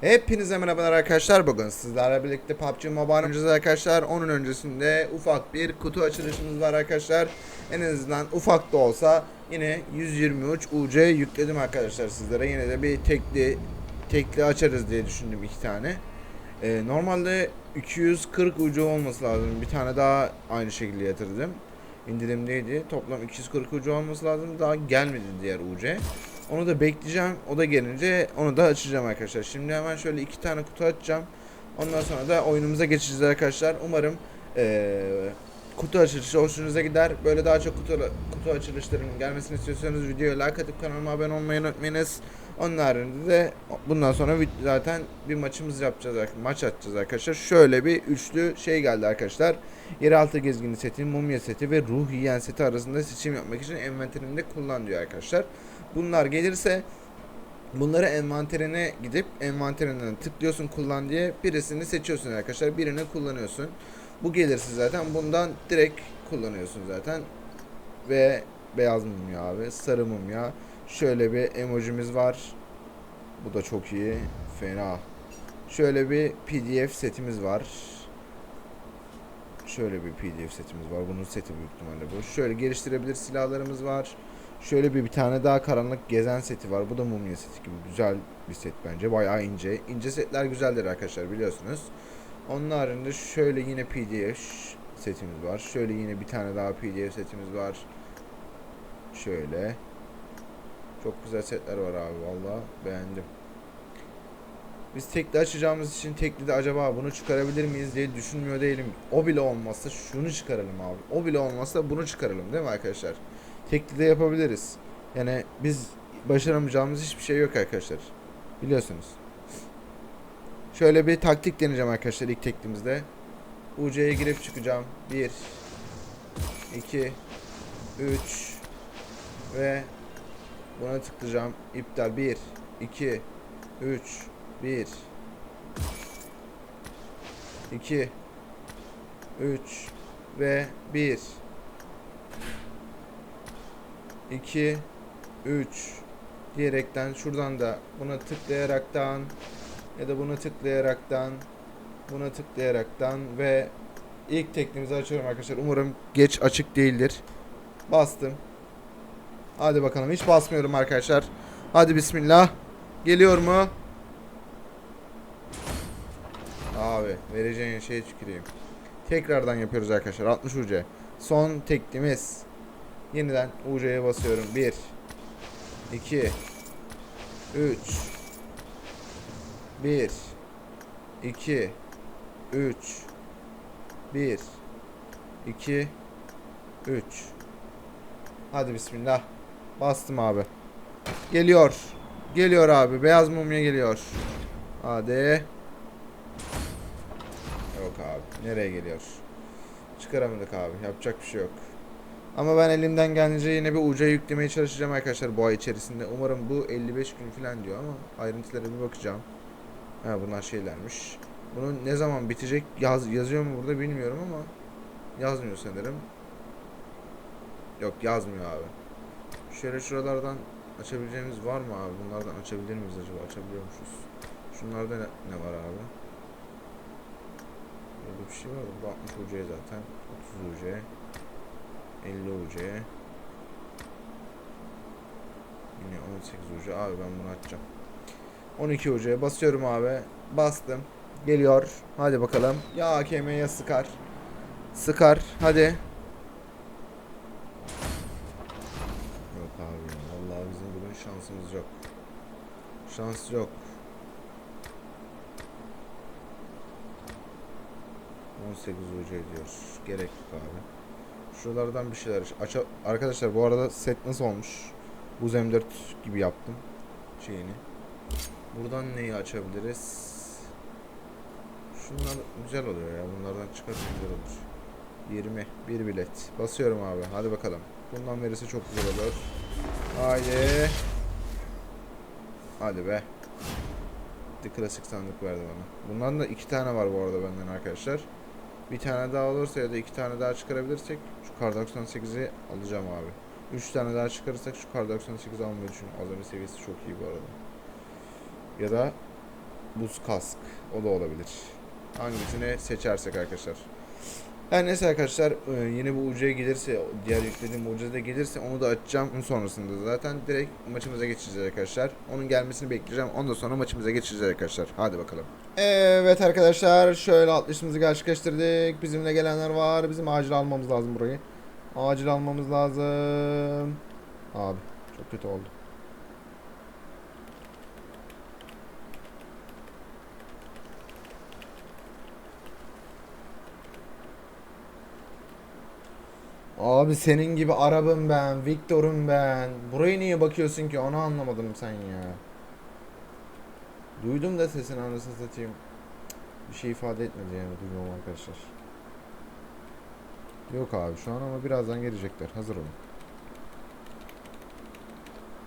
Hepinize merhabalar arkadaşlar. Bugün sizlerle birlikte PUBG Mobile oynayacağız arkadaşlar. Onun öncesinde ufak bir kutu açılışımız var arkadaşlar. En azından ufak da olsa yine 123 UC yükledim arkadaşlar sizlere. Yine de bir tekli tekli açarız diye düşündüm iki tane. Ee, normalde 240 UC olması lazım. Bir tane daha aynı şekilde yatırdım. İndirimdeydi. Toplam 240 UC olması lazım. Daha gelmedi diğer UC. Onu da bekleyeceğim. O da gelince onu da açacağım arkadaşlar. Şimdi hemen şöyle iki tane kutu açacağım. Ondan sonra da oyunumuza geçeceğiz arkadaşlar. Umarım eee, kutu açılışı hoşunuza gider. Böyle daha çok kutu, kutu açılışlarının gelmesini istiyorsanız videoya like atıp kanalıma abone olmayı unutmayınız. Onun haricinde de bundan sonra zaten bir maçımız yapacağız. Maç atacağız arkadaşlar. Şöyle bir üçlü şey geldi arkadaşlar. Yeraltı gezgini seti, mumya seti ve ruh yiyen seti arasında seçim yapmak için envanterinde kullan diyor arkadaşlar. Bunlar gelirse bunları envanterine gidip envanterinden tıklıyorsun kullan diye birisini seçiyorsun arkadaşlar. Birini kullanıyorsun. Bu gelirse zaten bundan direkt kullanıyorsun zaten. Ve beyaz mumya abi, sarı mumya. Şöyle bir emojimiz var. Bu da çok iyi. Fena. Şöyle bir PDF setimiz var. Şöyle bir PDF setimiz var. Bunun seti büyük ihtimalle bu. Şöyle geliştirebilir silahlarımız var. Şöyle bir bir tane daha karanlık gezen seti var. Bu da mumya seti gibi güzel bir set bence. Bayağı ince. İnce setler güzeldir arkadaşlar biliyorsunuz. Onun haricinde şöyle yine PDF setimiz var. Şöyle yine bir tane daha PDF setimiz var. Şöyle. Çok güzel setler var abi valla beğendim. Biz tekli açacağımız için tekli de acaba bunu çıkarabilir miyiz diye düşünmüyor değilim. O bile olmazsa şunu çıkaralım abi. O bile olmazsa bunu çıkaralım değil mi arkadaşlar? Tekli de yapabiliriz. Yani biz başaramayacağımız hiçbir şey yok arkadaşlar. Biliyorsunuz. Şöyle bir taktik deneyeceğim arkadaşlar ilk teklimizde. UC'ye girip çıkacağım. 1 2 3 ve buna tıklayacağım. İptal 1 2 3 1 2 3 ve 1 2 3 diyerekten şuradan da buna tıklayaraktan ya da buna tıklayaraktan buna tıklayaraktan ve ilk teknemizi açıyorum arkadaşlar. Umarım geç açık değildir. Bastım. Hadi bakalım. Hiç basmıyorum arkadaşlar. Hadi bismillah. Geliyor mu? Abi vereceğin şeye tüküreyim. Tekrardan yapıyoruz arkadaşlar. 60 UC. Son teklimiz. Yeniden UC'ye basıyorum. 1 2 3 1 2 3 1 2 3 Hadi bismillah. Bastım abi. Geliyor. Geliyor abi. Beyaz mumya geliyor. Hadi. Yok abi. Nereye geliyor? Çıkaramadık abi. Yapacak bir şey yok. Ama ben elimden gelince yine bir uca yüklemeye çalışacağım arkadaşlar bu ay içerisinde. Umarım bu 55 gün falan diyor ama ayrıntılara bir bakacağım. Ha bunlar şeylermiş. Bunun ne zaman bitecek yaz, yazıyor mu burada bilmiyorum ama yazmıyor sanırım. Yok yazmıyor abi. Şöyle şuralardan açabileceğimiz var mı abi? Bunlardan açabilir miyiz acaba? Açabiliyormuşuz. Şunlarda ne, ne var abi? Burada bir şey var. Burada 60 UC zaten. 30 UC. 50 UC. Yine 18 UC. Abi ben bunu açacağım. 12 UC'ye basıyorum abi. Bastım. Geliyor. Hadi bakalım. Ya AKM'ye sıkar. Sıkar. Hadi. Yok abi. Vallahi bizim bugün şansımız yok. Şans yok. 18 UC diyor. Gerek yok abi. Şuralardan bir şeyler aç. Arkadaşlar bu arada set nasıl olmuş? Buz M4 gibi yaptım şeyini. Buradan neyi açabiliriz? Şunlar güzel oluyor ya. Bunlardan çıkarsa güzel olur. 20 bir bilet. Basıyorum abi. Hadi bakalım. Bundan verirse çok güzel olur. Haydi. Hadi be. The klasik sandık verdi bana. Bundan da iki tane var bu arada benden arkadaşlar. Bir tane daha olursa ya da iki tane daha çıkarabilirsek şu kar 98'i alacağım abi. Üç tane daha çıkarırsak şu kar 98'i almayı düşünüyorum. Azami seviyesi çok iyi bu arada. Ya da buz kask. O da olabilir. Hangisini seçersek arkadaşlar. Her neyse arkadaşlar e, yine bu ucuya gelirse diğer yüklediğim ucuya da gelirse onu da açacağım. Onun sonrasında zaten direkt maçımıza geçeceğiz arkadaşlar. Onun gelmesini bekleyeceğim. Ondan sonra maçımıza geçeceğiz arkadaşlar. Hadi bakalım. Evet arkadaşlar şöyle atlayışımızı gerçekleştirdik. Bizimle gelenler var. Bizim acil almamız lazım burayı. Acil almamız lazım. Abi çok kötü oldu. Abi senin gibi Arap'ım ben, Victor'um ben. Buraya niye bakıyorsun ki? Onu anlamadım sen ya. Duydum da sesini anasını satayım. Bir şey ifade etmedi yani duymam arkadaşlar. Yok abi şu an ama birazdan gelecekler. Hazır olun.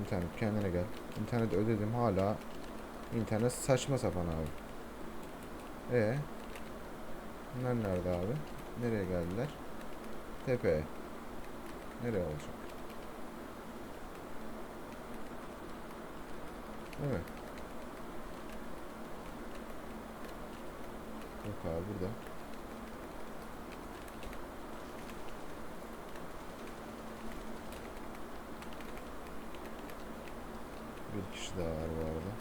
İnternet kendine gel. İnternet ödedim hala. İnternet saçma sapan abi. E Bunlar nerede abi? Nereye geldiler? Tepeye. Nereye olacak? Değil Yok abi burada. Bir kişi daha var bu arada.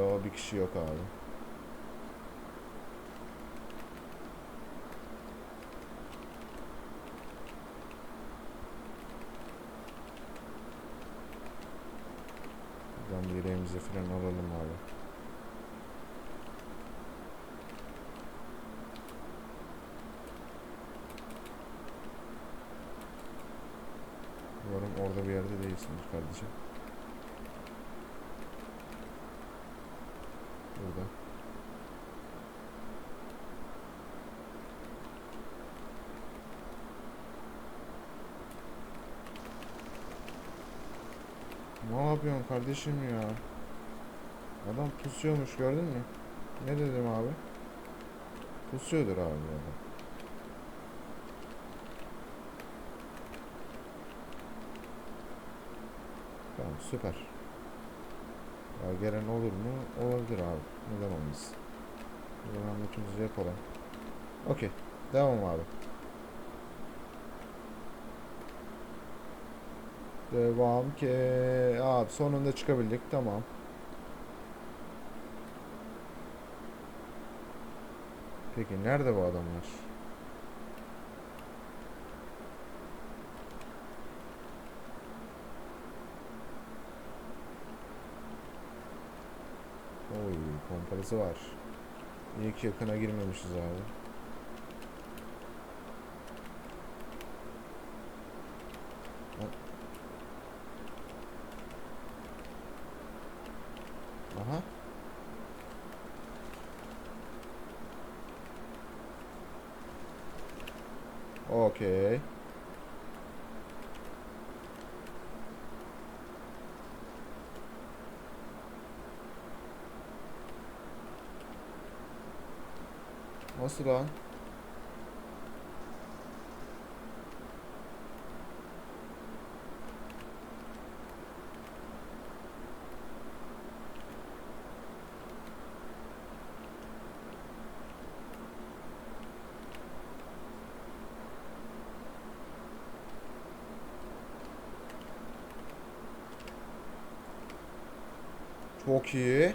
Hala bir kişi yok abi. Yüreğimizi falan alalım abi. Umarım orada bir yerde değilsindir kardeşim. Burada. Ne yapıyorsun kardeşim ya? Adam pusuyormuş gördün mü? Ne dedim abi? Pusuyordur abi adam. Tamam süper. Ya gelen olur mu? Olabilir abi. Neden olmasın? O zaman maçımızı yapalım. Okey. Devam abi. Devam ki. Abi sonunda çıkabildik. Tamam. Peki nerede bu adamlar? Oy pompalısı var. İyi ki yakına girmemişiz abi. Aha. Okey. Nasıl lan? Çok iyi.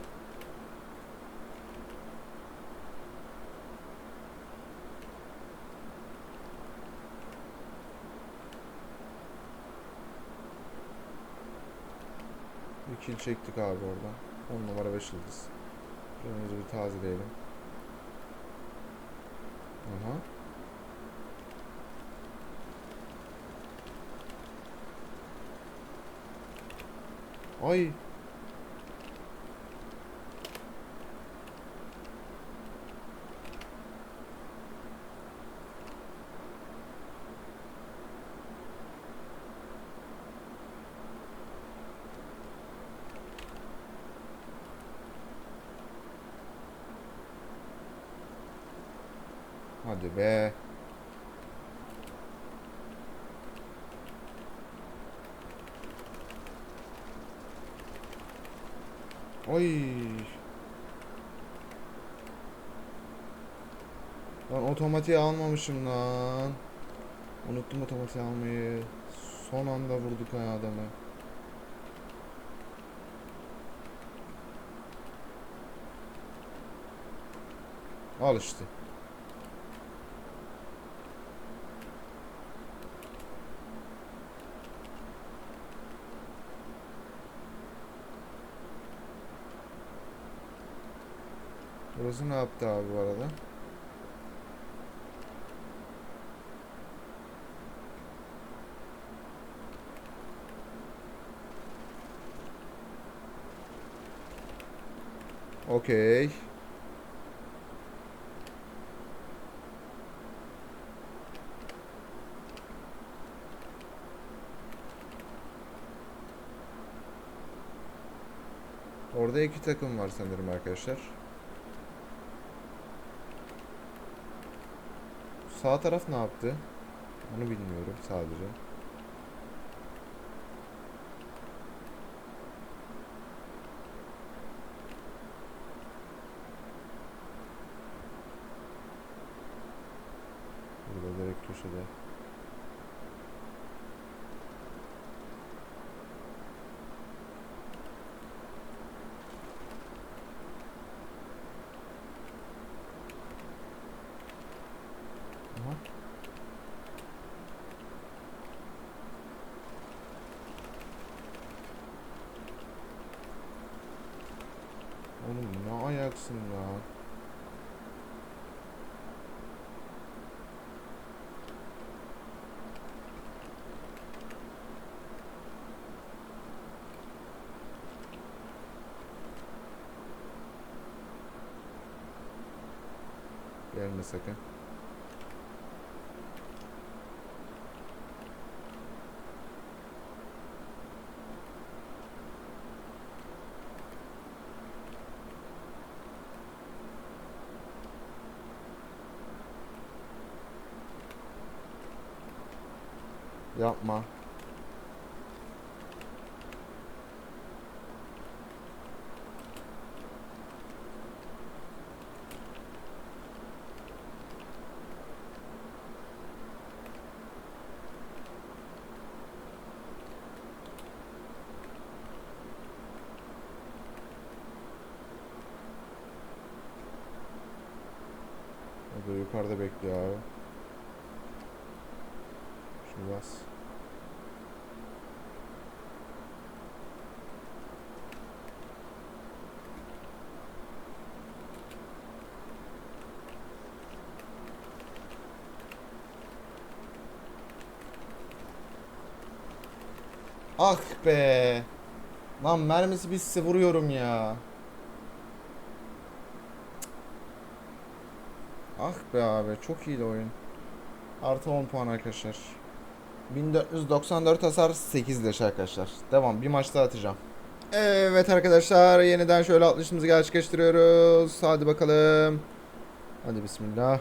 Bir kill çektik abi oradan. 10 numara 5 yıldız. Canımızı bir tazeleyelim. Aha. Ay. Hadi be. Oy. Lan otomatiği almamışım lan. Unuttum otomatiği almayı. Son anda vurduk ha adamı. Al işte. Burası ne yaptı abi bu arada? Okey. Orada iki takım var sanırım arkadaşlar. Sağ taraf ne yaptı? Onu bilmiyorum sadece. Burada direkt köşede. Aha. Oğlum ne ayaksın lan? Gelme sakın. Yapma. Yukarıda bekliyor abi. Şunu bas. Ah be. Lan mermisi bitse vuruyorum ya. Ah be abi çok iyiydi oyun. Artı 10 puan arkadaşlar. 1494 hasar 8 leş arkadaşlar. Devam bir maç daha atacağım. Evet arkadaşlar yeniden şöyle atlayışımızı gerçekleştiriyoruz. Hadi bakalım. Hadi bismillah.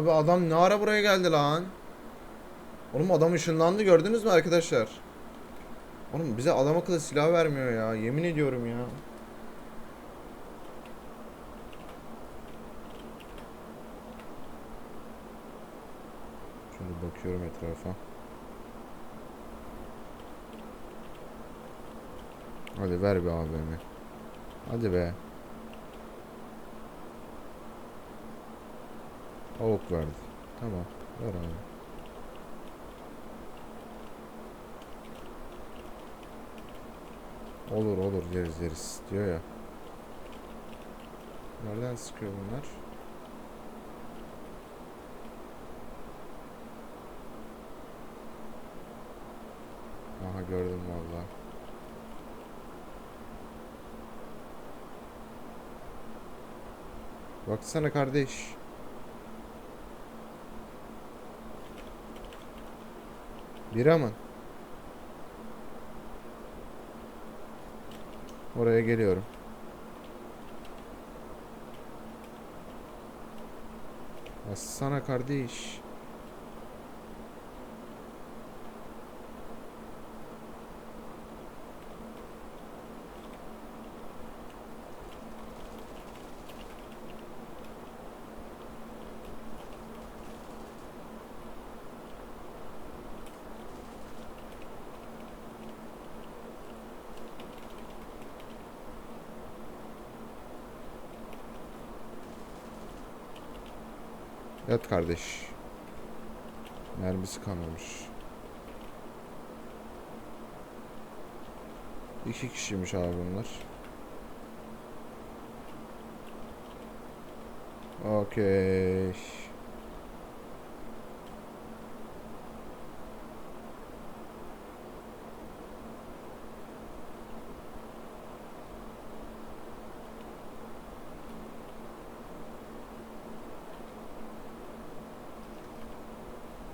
Abi adam ne ara buraya geldi lan? Oğlum adam ışınlandı gördünüz mü arkadaşlar? Oğlum bize adam akıllı silah vermiyor ya. Yemin ediyorum ya. Şöyle bakıyorum etrafa. Hadi ver be abimi. Hadi be. Avuk verdi. Tamam. Ver abi. Olur olur yeriz yeriz diyor ya. Nereden sıkıyor bunlar? Aha gördüm valla. Baksana kardeş. Bira mı? Oraya geliyorum. Bassana kardeş. Yat kardeş. Mermisi kalmamış. İki kişiymiş abi bunlar. Okey.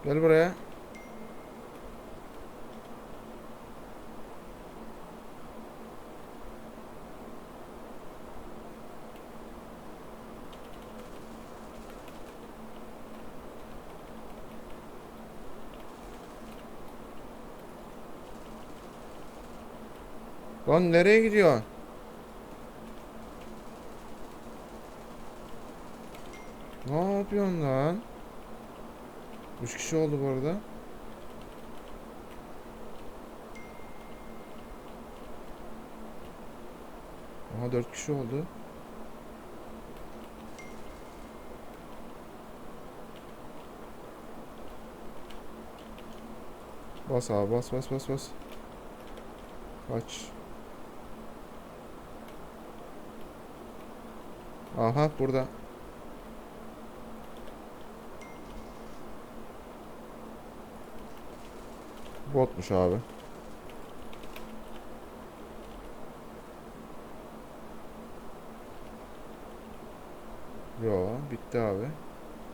Gel buraya. Lan nereye gidiyor? Ne yapıyorsun lan? Üç kişi oldu bu arada. Aha dört kişi oldu. Bas abi bas bas bas bas. Kaç. Aha burada. Botmuş abi. Yo bitti abi.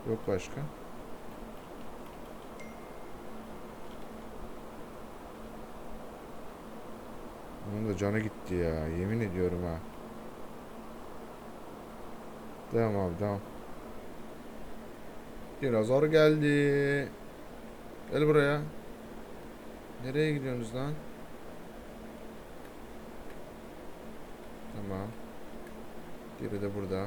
Yok başka. Onun da canı gitti ya. Yemin ediyorum ha. Devam abi devam. Dinozor geldi. Gel buraya. Nereye gidiyorsunuz lan? Tamam. Biri de burada.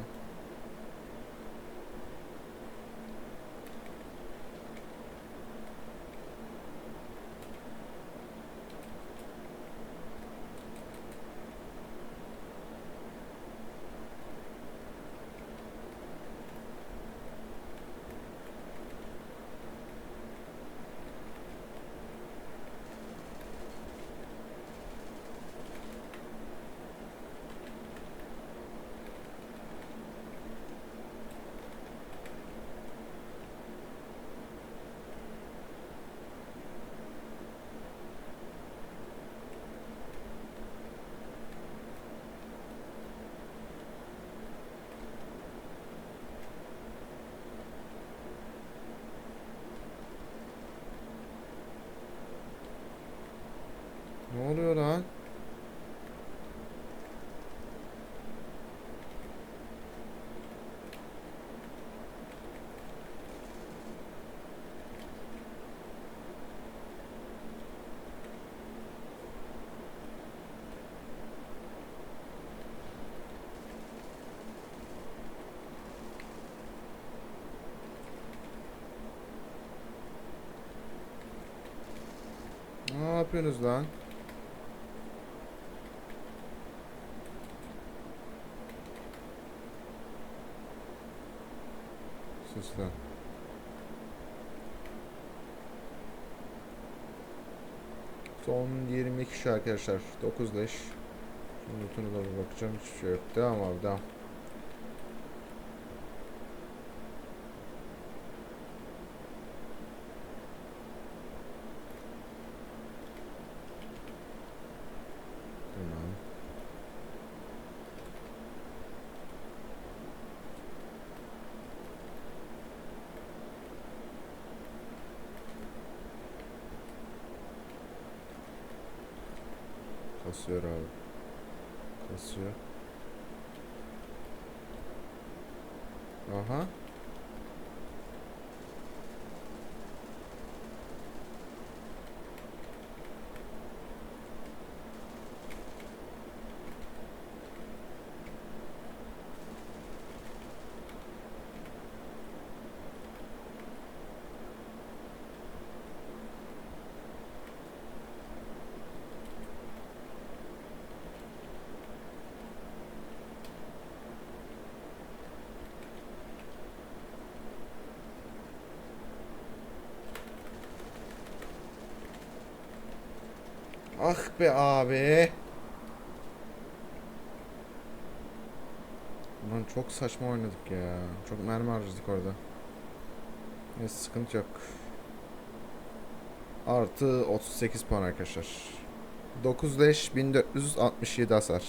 Ne oluyor lan? Ne yapıyorsunuz lan? Sus lan. Son 20 kişi arkadaşlar. 9 leş. Şimdi bakacağım. Hiçbir şey yok. Devam abi. Tamam. Kasıyor abi. Basıyor. Aha. Ah be abi. Lan çok saçma oynadık ya. Çok mermi harcadık orada. Neyse sıkıntı yok. Artı 38 puan arkadaşlar. 9 leş 1467 hasar.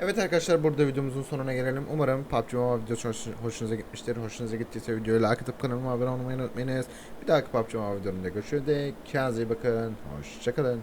Evet arkadaşlar burada videomuzun sonuna gelelim. Umarım PUBG Mobile videosu hoş- hoşunuza gitmiştir. Hoşunuza gittiyse videoyu like atıp kanalıma abone olmayı unutmayınız. Bir dahaki PUBG Mobile videomda görüşürüz. Kendinize iyi bakın. Hoşçakalın.